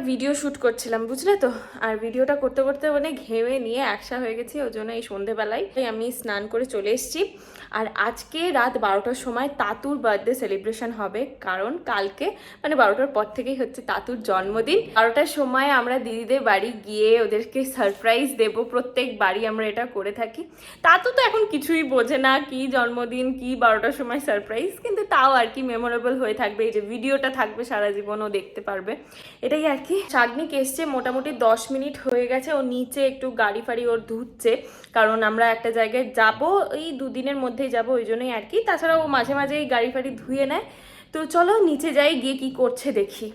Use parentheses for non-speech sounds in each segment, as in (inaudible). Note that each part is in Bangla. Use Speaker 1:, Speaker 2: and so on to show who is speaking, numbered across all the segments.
Speaker 1: একটা ভিডিও শ্যুট করছিলাম, বুঝলে তো? আর ভিডিওটা করতে করতে মানে ঘেমে নিয়ে একসা হয়ে গেছি, ওই জন্য এই সন্ধেবেলায়। আমি স্নান করে চলে এসেছি। আর আজকে রাত বারোটার সময় তাতুর বার্থডে সেলিব্রেশন হবে। কারণ কালকে মানে বারোটার পর থেকেই হচ্ছে তাতুর জন্মদিন। বারোটার সময় আমরা দিদিদের বাড়ি গিয়ে ওদেরকে সারপ্রাইজ দেব। প্রত্যেক বাড়ি আমরা এটা করে থাকি। তাতু তো এখন কিছুই বোঝে না, কি জন্মদিন, কি বারোটার সময় সারপ্রাইজ কিন্তু তাও আর কি মেমোরেবল হয়ে থাকবে। এই যে ভিডিওটা থাকবে সারা জীবন ও দেখতে পারবে। এটাই আর কি শাগনিক এসছে, মোটামুটি দশ মিনিট হয়ে গেছে, ও নিচে একটু গাড়ি ফাড়ি ওর ধুচ্ছে, কারণ আমরা একটা জায়গায় যাব, এই দুদিনের মধ্যেই যাব, ওই জন্যই আর কি। তাছাড়া ও মাঝে মাঝে এই গাড়ি ফাড়ি ধুয়ে নেয়। তো চলো নিচে যাই, গিয়ে কি করছে দেখি।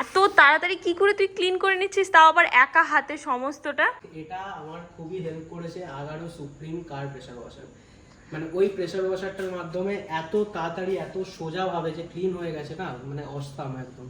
Speaker 1: এত তাড়াতাড়ি কি করে তুই ক্লিন করে নিচ্ছিস? তাও আবার একা হাতে সমস্তটা?
Speaker 2: এটা আমার খুবই হেল্প করেছে Agaro supreme car pressure washer মানে ওই প্রেসার ওয়াশারটার মাধ্যমে এত তাড়াতাড়ি এত সোজাভাবে যে ক্লিন হয়ে গেছে না? মানে অস্তাম একদম।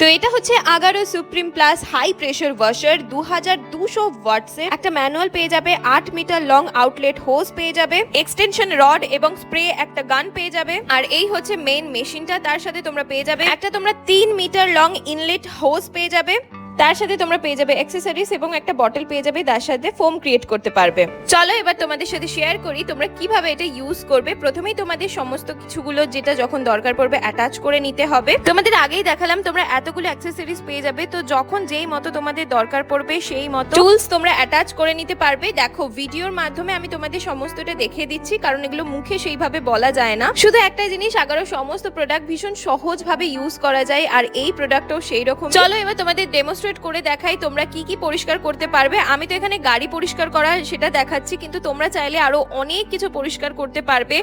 Speaker 3: তো এটা হচ্ছে Agaro supreme plus high pressure washer দু হাজার দুশো ওয়াটসের একটা ম্যানুয়াল পেয়ে যাবে, আট মিটার লং আউটলেট হোজ পেয়ে যাবে এক্সটেনশন রড এবং স্প্রে একটা গান পেয়ে যাবে। আর এই হচ্ছে মেইন মেশিনটা তার সাথে তোমরা পেয়ে যাবে। একটা তোমরা তিন মিটার লং ইনলেট হোজ পেয়ে যাবে। তার সাথে তোমরা পেয়ে যাবে অ্যাক্সেসরিজ এবং একটা বটল পেয়ে যাবে, তার সাথে ফোম ক্রিয়েট করতে পারবে। চলো এবার তোমাদের সাথে শেয়ার করি তোমরা কীভাবে এটা ইউজ করবে। প্রথমেই তোমাদের সমস্ত কিছুগুলো যেটা যখন দরকার পড়বে অ্যাটাচ করে নিতে হবে। তোমাদের আগেই দেখালাম তোমরা এতগুলো অ্যাক্সেসরিজ পেয়ে যাবে, তো যখন যেই মতো তোমাদের দরকার পড়বে, সেই মতো টুলস তোমরা অ্যাটাচ করে নিতে পারবে। দেখো ভিডিওর মাধ্যমে আমি তোমাদের সমস্তটা দেখিয়ে দিচ্ছি, কারণ এগুলো মুখে সেইভাবে বলা যায় না। শুধু একটা জিনিস আগারো সমস্ত প্রোডাক্ট ভীষণ সহজভাবে ইউজ করা যায়, আর এই প্রোডাক্টও সেই রকম। চলো এবার তোমাদের ডেমোস্ট্রেট করে দেখাই তোমরা কি কি পরিষ্কার করতে পারবে। আমি তো এখানে গাড়ি পরিষ্কার করা সেটা দেখাচ্ছি, কিন্তু তোমরা চাইলে আরও অনেক কিছু পরিষ্কার করতে পারবে।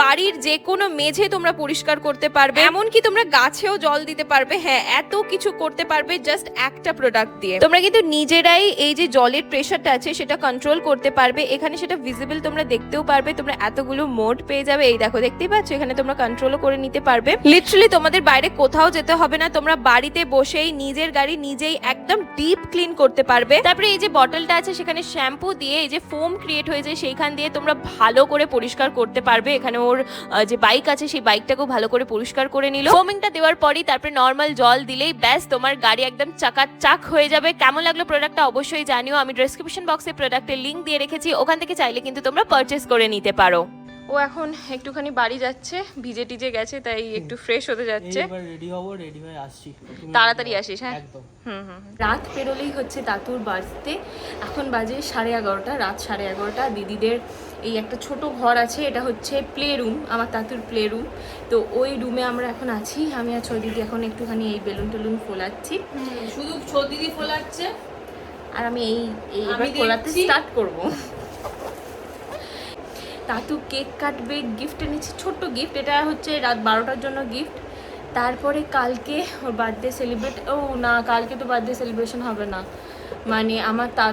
Speaker 3: বাড়ির যে কোনো মেঝে তোমরা পরিষ্কার করতে পারবে। এমনকি তোমরা গাছেও জল দিতে পারবে। হ্যাঁ এত কিছু করতে পারবে জাস্ট একটা প্রোডাক্ট দিয়ে। তোমরা কিন্তু নিজেরাই এই যে জলের প্রেশারটা আছে সেটা কন্ট্রোল করতে পারবে। এখানে সেটা ভিজিবল তোমরা দেখতেও পারবে। তোমরা এতগুলো মোড পেয়ে যাবে। এই দেখো, দেখতেই পাচ্ছ? এখানে তোমরা কন্ট্রোলও করে নিতে পারবে। লিটারালি তোমাদের বাইরে কোথাও যেতে হবে না। তোমরা বাড়িতে বসেই নিজের গাড়ি নিজেই একদম ডিপ ক্লিন করতে পারবে। তারপরে এই যে বটলটা আছে, সেখানে শ্যাম্পু দিয়ে এই যে ফোম ক্রিয়েট হয়ে যায়, সেইখান দিয়ে তোমরা ভালো করে পরিষ্কার করতে পারবে। এখানে ওর যে বাইক আছে, সেই বাইকটাকেও ভালো করে পরিষ্কার করে নিল। ফোমিংটা দেওয়ার পরই তারপরে নর্মাল জল দিলেই ব্যাস, তোমার গাড়ি একদম চাকাচাক হয়ে যাবে। কেমন লাগল প্রোডাক্টটা অবশ্যই জানিও। আমি ডেসক্রিপশন বক্সে প্রোডাক্টের লিংক দিয়ে রেখেছি। ওখান থেকে চাইলে কিন্তু তোমরা পারচেস করে নিতে পারো। ও এখন একটুখানি বাড়ি যাচ্ছে ভিজে টিজে গেছে তাই একটু ফ্রেশ হতে যাচ্ছে।
Speaker 2: রেডি হব রেডি হয়ে আসছি।
Speaker 1: তাড়াতাড়ি আসিস হ্যাঁ? হুম হুম রাত পেরোলেই হচ্ছে তাতুর বাজতে এখন বাজে সাড়ে এগারোটা রাত সাড়ে এগারোটা। দিদিদের এই একটা ছোট ঘর আছে এটা হচ্ছে প্লে রুম আমার তাতুর প্লে রুম তো ওই রুমে আমরা এখন আছি আমি আর ছয় দিদি এখন একটুখানি এই বেলুন টেলুন ফোলাচ্ছি।
Speaker 4: শুধু ছদিদি ফোলাচ্ছে।
Speaker 1: আর আমি এই এই এবার ফোলাতে স্টার্ট করব। তাতু কেক কাটবে গিফট এনেছি ছোট্ট গিফট এটা হচ্ছে রাত বারোটার জন্য গিফট তারপরে কালকে ওর বার্থডে সেলিব্রেট ও না কালকে তো বার্থডে সেলিব্রেশন হবে না। মানে আমার তা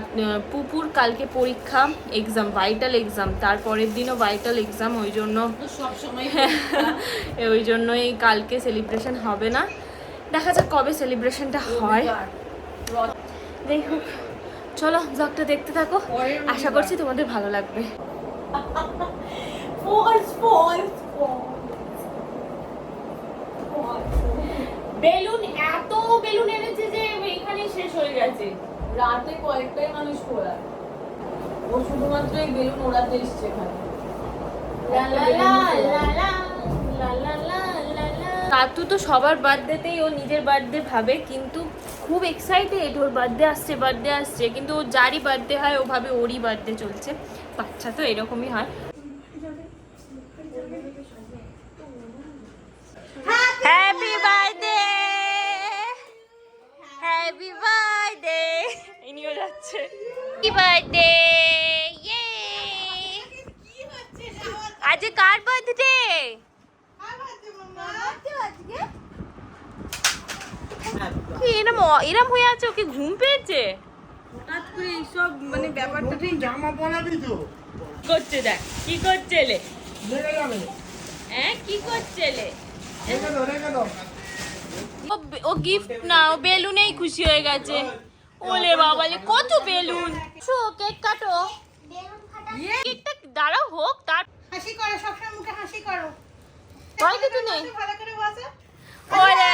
Speaker 1: পুপুর কালকে পরীক্ষা এক্সাম ভাইটাল এক্সাম তারপরের দিনও ভাইটাল এক্সাম ওই জন্য
Speaker 4: সব সময় (laughs)
Speaker 1: ওই জন্যই কালকে সেলিব্রেশন হবে না। দেখা যাক কবে সেলিব্রেশনটা হয়। হোক চলো ব্লগটা দেখতে থাকো। আশা করছি তোমাদের ভালো লাগবে। (laughs)
Speaker 4: ফলস ফলস
Speaker 1: বেলুন এত বেলুন এনেছে যে এখানে শেষ হয়ে গেছে।
Speaker 4: রাতে কয়েকটাই মানুষ ফোলা ও শুধুমাত্র এই বেলুন ওড়াতে এসছে এখানে।
Speaker 1: তাতু তো সবার বার্থডেতেই ও নিজের বার্থডে ভাবে কিন্তু খুব এক্সাইটেড ওর বার্থডে আসছে বার্থডে আসছে কিন্তু ও যারই বার্থডে হয় ওভাবে ওরই বার্থডে চলছে। বাচ্চা তো এরকমই হয়। হ্যাপি বার্থডে হ্যাপি বার্থডে ইনিও যাচ্ছে। হ্যাপি বার্থডে ইয়ে আজ কার বার্থডে কি এরম এরম হয়ে আছে ওকে ঘুম পেয়েছে?
Speaker 4: হঠাৎ করে এইসব মানে ব্যাপারটা তুই
Speaker 5: জামা পরাবি তো।
Speaker 1: করছে দেখ কি করছে লে
Speaker 5: লেগে
Speaker 1: হ্যাঁ কি করছে লে
Speaker 5: রেখে দাও রেখে দাও
Speaker 1: ও ও গিফট না ও বেলুনেই খুশি হয়ে গেছে। ওলে বাবা কত বেলুন? শো কেক কাটো। কেকটা দাঁড়াও হোক তার
Speaker 6: হাসি করো সবসময় মুখে হাসি করো।
Speaker 1: ভয় কিছু নেই
Speaker 6: ভালো করে বসো।
Speaker 1: ওরে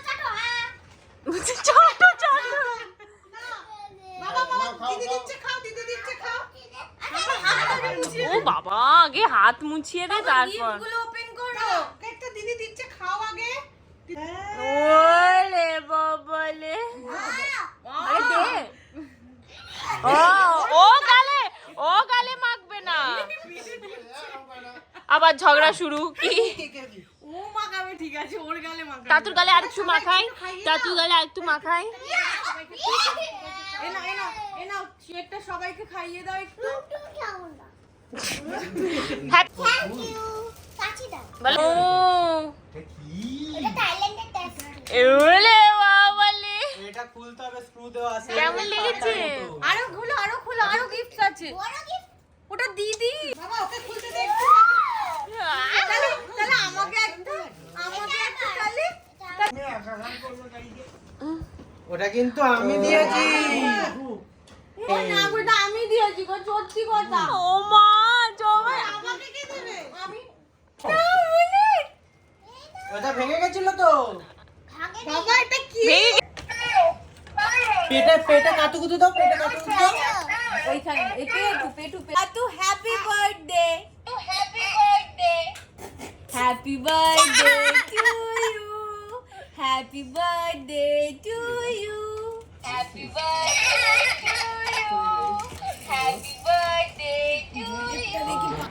Speaker 1: মুছিয়ে দে তারপর।
Speaker 4: গুলো ওপেন করো।
Speaker 6: কেকটা দিদি দিচ্ছে খাও আগে।
Speaker 1: ওলে বাবালে। আরে দে। ও ও গালে ও গালে মাখবে না। আবার ঝগড়া শুরু কি?
Speaker 4: ও মাখাবে ঠিক আছে ওর গালে মাখাবে।
Speaker 1: তাতুর গালে আর একটু মাখাই তাতুর গালে আর একটু মাখাই।
Speaker 4: এ নাও এ নাও এ নাও সবাইকে খাইয়ে দাও একটু।
Speaker 1: বলো ওলে বাবালে
Speaker 2: এটা খুলতে হবে স্ক্রু দেওয়া আছে
Speaker 1: কেমন লেগেছে?
Speaker 4: আরও খুলো আরও খুলো আরও গিফট আছে ওটা দিদি
Speaker 6: বাবা ওকে খুলতে দে একটু
Speaker 4: তাহলে তাহলে আমাকে একটা আমাকে একটা তাহলে
Speaker 2: ওটা কিন্তু আমি দিয়েছি
Speaker 4: ও না ওটা আমি দিয়েছি গো সত্যি কথা
Speaker 1: ও মা জমা
Speaker 6: আমাকে কে দেবে
Speaker 4: আমি
Speaker 2: ওটা ভেঙে গেছিল তো।
Speaker 6: বাবা এটা কি?
Speaker 2: পেটে পেটে কাতুকুতু দাও পেটে কাতুকুতু দাও।
Speaker 4: ওইখানে। এতে টুপে টুপে তু happy birthday happy birthday to you happy birthday to you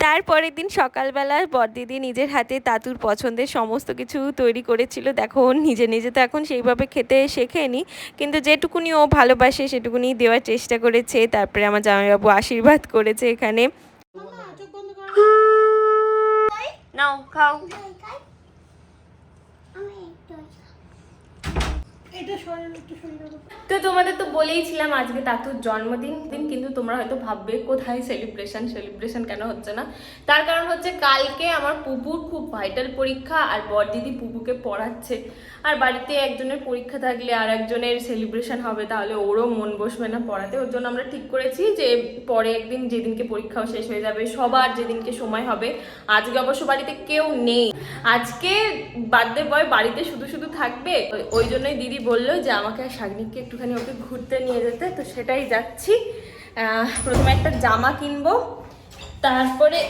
Speaker 3: তারপরের দিন সকালবেলা বরদিদি নিজের হাতে তাতুর পছন্দের সমস্ত কিছু তৈরি করেছিল। দেখো নিজে নিজে তো এখন সেইভাবে খেতে শেখেনি কিন্তু যেটুকুনি ও ভালোবাসে সেটুকুনি দেওয়ার চেষ্টা করেছে। তারপরে আমার জামাইবাবু আশীর্বাদ করেছে এখানে।
Speaker 1: নাও খাও
Speaker 6: এটা সরেন একটু সরিয়ে দাও
Speaker 1: তো তোমাদের তো বলেইছিলাম আজকে তাতুর জন্মদিন, দিন কিন্তু তোমরা হয়তো ভাববে কোথায় সেলিব্রেশন সেলিব্রেশন কেন হচ্ছে না। তার কারণ হচ্ছে কালকে আমার পুপুর খুব ভাইটাল পরীক্ষা আর বড়দিদি পুপুকে পড়াচ্ছে। আর বাড়িতে একজনের পরীক্ষা থাকলে আর একজনের সেলিব্রেশন হবে, তাহলে ওরও মন বসবে না পড়াতে। ওর জন্য আমরা ঠিক করেছি যে পরে একদিন যেদিনকে পরীক্ষাও শেষ হয়ে যাবে, সবার যেদিনকে সময় হবে। আজকে অবশ্য বাড়িতে কেউ নেই। আজকে বার্থডে বয় বাড়িতে শুধু শুধু থাকবে, ওই জন্যই দিদি বলল যে আমাকে আর শাগনিককে একটুখানি ওকে ঘুরতে নিয়ে যেতে, তো সেটাই যাচ্ছি। প্রথমে একটা জামা কিনবো, তারপরে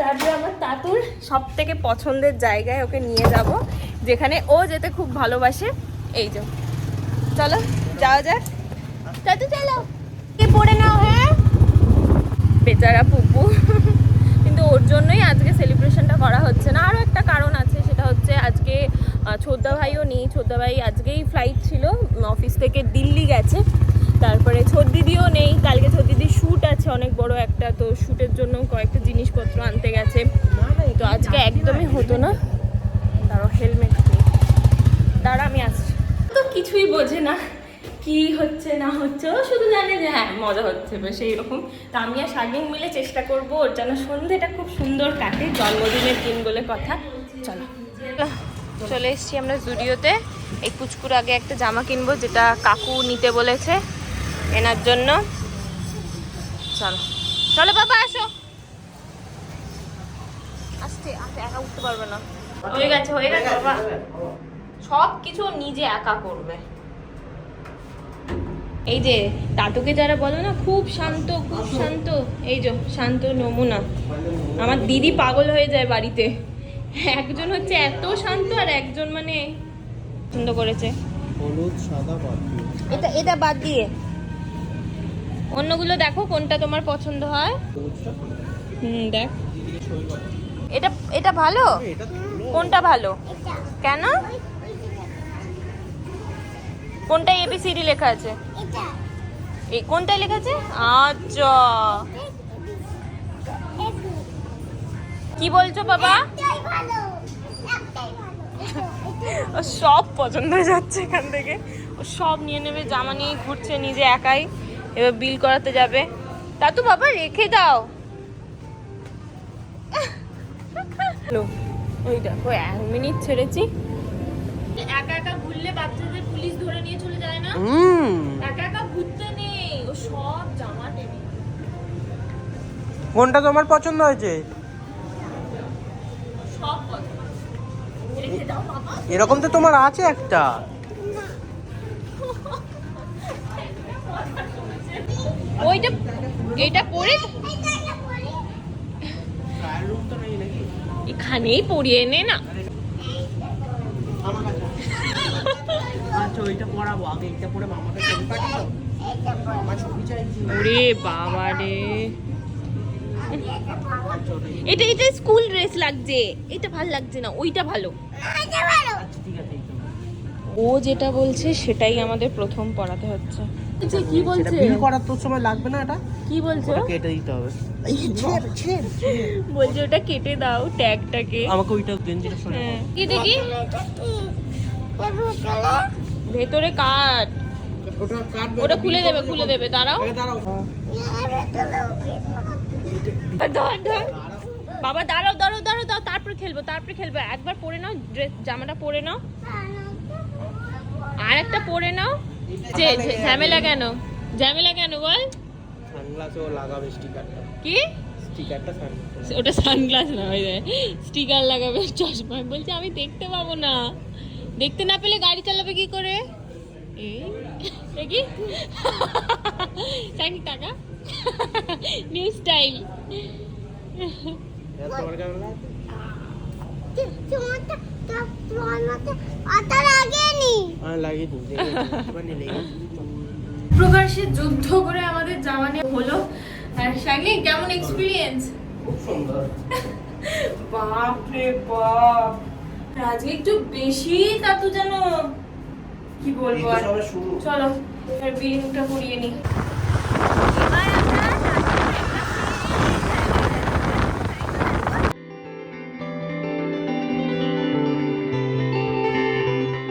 Speaker 1: তারপরে আমার তাতুর সব থেকে পছন্দের জায়গায় ওকে নিয়ে যাব, যেখানে ও যেতে খুব ভালোবাসে। এই যে, চলো, যাওয়া যাক। তাতু চলো কে পড়ে নাও হ্যাঁ? বেচারা পুপু। কিন্তু ওর জন্যই আজকে সেলিব্রেশনটা করা হচ্ছে না। আরও একটা কারণ আছে। সেটা হচ্ছে আজকে ছোদ্দা ভাইও নেই। ছোদ্দা ভাই আজকেই ফ্লাইট ছিল অফিস থেকে দিল্লি গেছে। তারপরে ছোট দিদিও নেই। কালকে ছোট দিদির শ্যুট আছে, অনেক বড় একটা, তো শ্যুটের জন্য কয়েকটা জিনিসপত্র আনতে গেছে। তো আজকে একদমই হতো না। তারও হেলমেট নেই। আমি আসছি। তো কিছুই বোঝে না, কি হচ্ছে, না হচ্ছে। ও শুধু জানে যে হ্যাঁ মজা হচ্ছে, বেশ এইরকম। তো আমি আর শাগিন মিলে চেষ্টা করব, ওর যেন সন্ধেটা খুব সুন্দর কাটে, জন্মদিনের দিন বলে কথা। চলো। চলে এসেছি আমরা জুডিওতে। এই কুচকুর আগে একটা জামা কিনবো, যেটা কাকু নিতে বলেছে এনার জন্য। চলো। চলো বাবা, আসো। আস্তে আস্তে একা উঠতে পারবে না। হয়ে গেছে হয়ে গেছে, বাবা। সব কিছু নিজে একা করবে। এই যে তাতুকে যারা বলে না, খুব শান্ত খুব শান্ত। এই যে, শান্ত নমুনা। আমার দিদি পাগল হয়ে যায় বাড়িতে। একজন হচ্ছে এত শান্ত আর একজন মানে পছন্দ করেছে।
Speaker 2: হলুদ সাদা বাতি
Speaker 1: এটা এটা বাদ দিয়ে। অন্যগুলো দেখো কোনটা তোমার পছন্দ হয়। হুম দেখ। এটা এটা ভালো? কোনটা ভালো? কেন? কোনটা এবিসিডি লেখা আছে? এই কোনটায় লেখা আছে? আচ্ছা। কি বলছো বাবা? ও সব পছন্দ হয়ে যাচ্ছে এখান থেকে। ও সব নিয়ে নেবে জামা নিয়ে ঘুরছে নিজে একাই। এবার বিল করাতে যাবে। তা তো বাবা রেখে দাও। ওই দেখো এক মিনিট ছেড়েছি। একা একা ঘুরলে বাচ্চাদের পুলিশ ধরে নিয়ে চলে যায় না?
Speaker 2: হুম।
Speaker 1: একা একা ঘুরতে নেই। ও সব জামা টেনে
Speaker 2: কোনটা তোমার পছন্দ হয়েছে
Speaker 7: সব পছন্দ রেখে দাও বাবা
Speaker 2: এরকম তো তোমার আছে একটা।
Speaker 1: ওইটা এটা পরে? এখানেই পরিয়ে নে না।
Speaker 2: আচ্ছা ওইটা পড়াবো আগে এইটা পরে মামাকে ছবি পাঠাও ছবি চাইছি
Speaker 1: ওরে বাবা রে। এটা এটা স্কুল ড্রেস লাগছে। এটা ভালো লাগছে না ওইটা ভালো।
Speaker 2: আচ্ছা ঠিক
Speaker 1: ও যেটা বলছে সেটাই আমাদের প্রথম পড়াতে হচ্ছে।
Speaker 7: বলছে কি বলছে?
Speaker 2: বিল করার তোর সময় লাগবে না এটা?
Speaker 7: কি বলছো?
Speaker 2: ওটা কেটে দিতে হবে।
Speaker 1: বলছে ওটা কেটে দাও ট্যাগটাকে।
Speaker 2: আমাকে ওইটা গেঞ্জিটা সরে
Speaker 1: হ্যাঁ। কি? দেখি ভেতরে কাট।
Speaker 2: ওটা কাটবে
Speaker 1: ওটা খুলে দেবে খুলে দেবে দাঁড়াও।
Speaker 2: দাঁড়াও।
Speaker 1: বাবা দাঁড়াও দাঁড়াও দাঁড়াও দাও তারপরে খেলব তারপরে খেলব। একবার পরে নাও ড্রেস জামাটা পরে নাও। আর একটা পরে নাও। যে ঝামেলা কেন? ঝামেলা কেন বল?
Speaker 2: সানগ্লাসেও লাগাবে স্টিকারটা।
Speaker 1: কি?
Speaker 2: স্টিকারটা সানগ্লাস
Speaker 1: ওটা সানগ্লাস না হয়ে যায় স্টিকার লাগাবে চশমা। বলছে আমি দেখতে পাবো না। দেখতে না পেলে গাড়ি চালাবে কি করে? এই? দেখি চাইনি টাকা নিউ স্টাইল
Speaker 7: প্রকাশ্যে যুদ্ধ করে আমাদের জামা নিয়ে হলো। আর শাগলি কেমন এক্সপিরিয়েন্স
Speaker 2: খুব সুন্দর।
Speaker 7: বাপ। রে বাপ আজকে একটু বেশি তা তো যেন কি বলব আর? চলো এবার বিরিংটা করিয়ে নি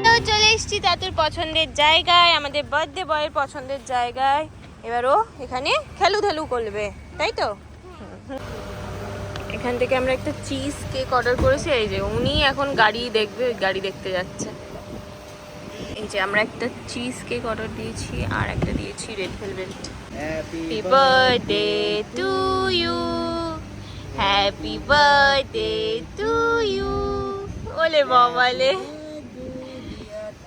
Speaker 1: তো চলে এসেছি তাতুর পছন্দের জায়গায় আমাদের বার্থডে বয়ের পছন্দের জায়গায়। এবার ও এখানে খেলু খেলু করবে তাই তো? এখান থেকে আমরা একটা চিজ কেক অর্ডার করেছি এই যে উনি এখন গাড়ি দেখবে গাড়ি দেখতে যাচ্ছে। যে আমরা একটা চিজ কেক অর্ডার দিয়েছি আর একটা দিয়েছি red velvet
Speaker 2: happy
Speaker 1: birthday to you happy birthday to you ওলে বাবালে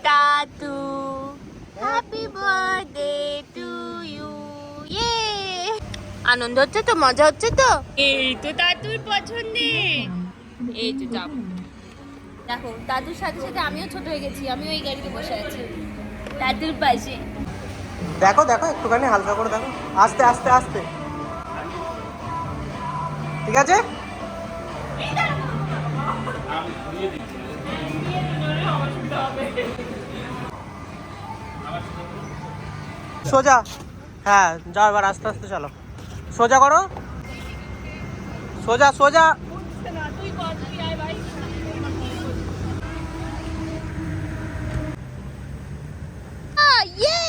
Speaker 1: টাটু হ্যাপি বার্থডে টু ইউ ইয়ে আনন্দ হচ্ছে তো? মজা হচ্ছে তো? এই তো তাতুর পছন্দে এই তো যাব দেখো, দাদুর সাথে সাথে আমিও ছোট হয়ে গেছি, আমিও এই গাড়িতে বসে আছি। দাদুর পাশে।
Speaker 2: দেখো দেখো, একটুখানি হালকা করে দেখো। আস্তে আস্তে আস্তে। ঠিক আছে? সোজা। হ্যাঁ যাও এবার আস্তে আস্তে চলো। সোজা করো। সোজা সোজা
Speaker 1: ইয়ে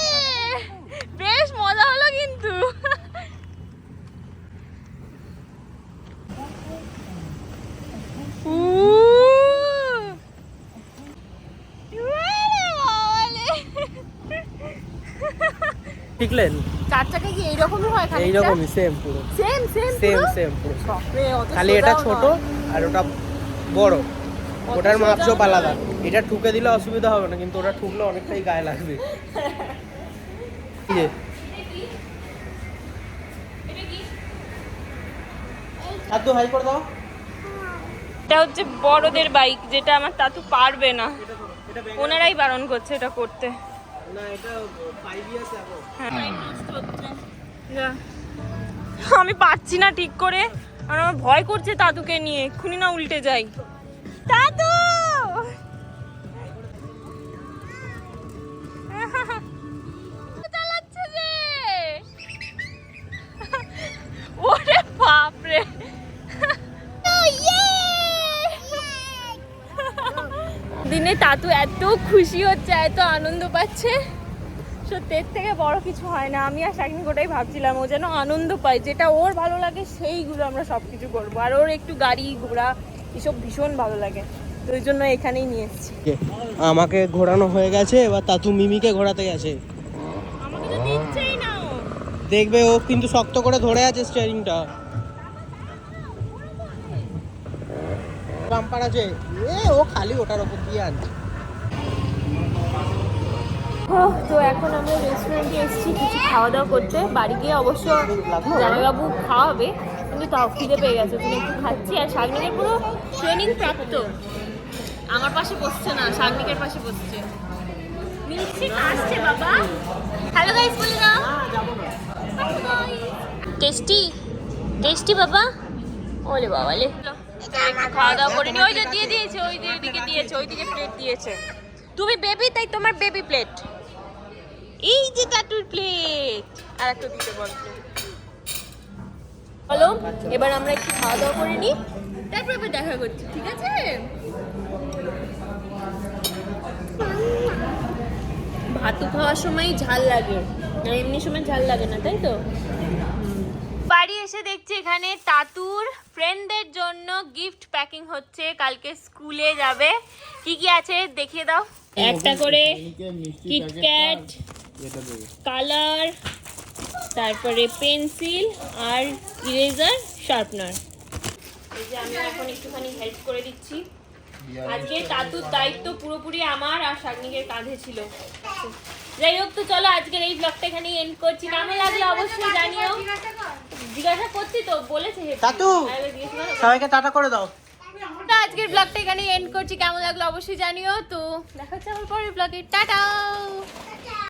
Speaker 1: বেশ মজা হলো কিন্তু!
Speaker 2: শিখলেন?
Speaker 1: কি এইরকমই হয়
Speaker 2: এইরকমই সেম পুরো।
Speaker 1: সেম সেম
Speaker 2: সেম সেম পুরো। খালি এটা ছোট আর ওটা বড়। ওটার আলাদা। এটা ঠুকে দিলে অসুবিধা হবে না কিন্তু ওটা ঠুকলে অনেকটাই গায়ে লাগবে। (laughs) তো হাই করে দাও।
Speaker 1: এটা হচ্ছে বড়দের বাইক যেটা আমার তাতু পারবে না। ওনারাই বারণ করছে এটা করতে।
Speaker 2: না এটা ফাইভ ইয়ার্স আগে
Speaker 1: যা। আমি পারছি না ঠিক করে। আর আমার ভয় করছে তাতুকে নিয়ে। এক্ষুনি না উল্টে যাই। দাদু দিনে তাতু এত খুশি হচ্ছে এত আনন্দ পাচ্ছে। সত্যি এর থেকে বড় কিছু হয় না। আমি আর শাকিন গোটাই ভাবছিলাম ও যেন আনন্দ পায় যেটা ওর ভালো লাগে সেইগুলো আমরা সব কিছু করব। আর ওর একটু গাড়ি ঘোড়া এসব ভীষণ ভালো লাগে। তো ওই জন্য এখানেই নিয়ে এসেছি।
Speaker 2: আমাকে ঘোরানো হয়ে গেছে এবার তাতু মিমিকে ঘোরাতে গেছে। দেখবে ও কিন্তু শক্ত করে ধরে আছে স্টিয়ারিংটা বাম্পার আছে এ, ও খালি ওটার ওপর দিয়ে আনছে।
Speaker 1: তো এখন আমরা রেস্টুরেন্টে এসেছি কিছু খাওয়া দাওয়া করতে। বাড়ি গিয়ে অবশ্য জামাইবাবু খাওয়াবে, কিন্তু তাও খিদে পেয়ে গেছে। তুমি একটু খাচ্ছি, আর শাগনিকের পুরো ট্রেনিং প্রাপ্ত। আমার পাশে বসছে না, শাগনিকের পাশে বসছে। আসছে, বাবা। টেস্টি টেস্টি বাবা? ওলে বাবা তুমি বেবি তাই তোমার বেবি প্লেট এই যে টাটুর প্লেট আর একটা দিতে বলছো হলো এবার আমরা একটু খাওয়া দাওয়া করে নিই তারপর দেখা করছি, ঠিক আছে? ভাতু খাওয়ার সময় ঝাল লাগে। এমনি সময় ঝাল লাগে না, তাই তো? এসে দেখছি এখানে তাতুর ফ্রেন্ডদের জন্য গিফট প্যাকিং হচ্ছে। কালকে স্কুলে যাবে। কি কি আছে দেখিয়ে দাও। একটা করে কিটক্যাট কালার তারপরে পেন্সিল আর ইরেজার শার্পনার এই যে আমি এখন একটুখানি হেল্প করে দিচ্ছি। আজকে তাতুর দায়িত্ব পুরোপুরি আমার আর শাগনিকের কাঁধে ছিল। যাই হোক তো চলো আজকের এই ব্লগটা এখানে এন্ড করছি। কেমন লাগল অবশ্যই জানিও। জিজ্ঞাসা করছি তো বলেছে করো।
Speaker 2: সবাইকে টাটা করে দাও।
Speaker 1: তো আজকের ব্লগটা এখানে এন্ড করছি। কেমন লাগল অবশ্যই জানিও। তো দেখা হচ্ছে আমার পরের ব্লগে টাটা!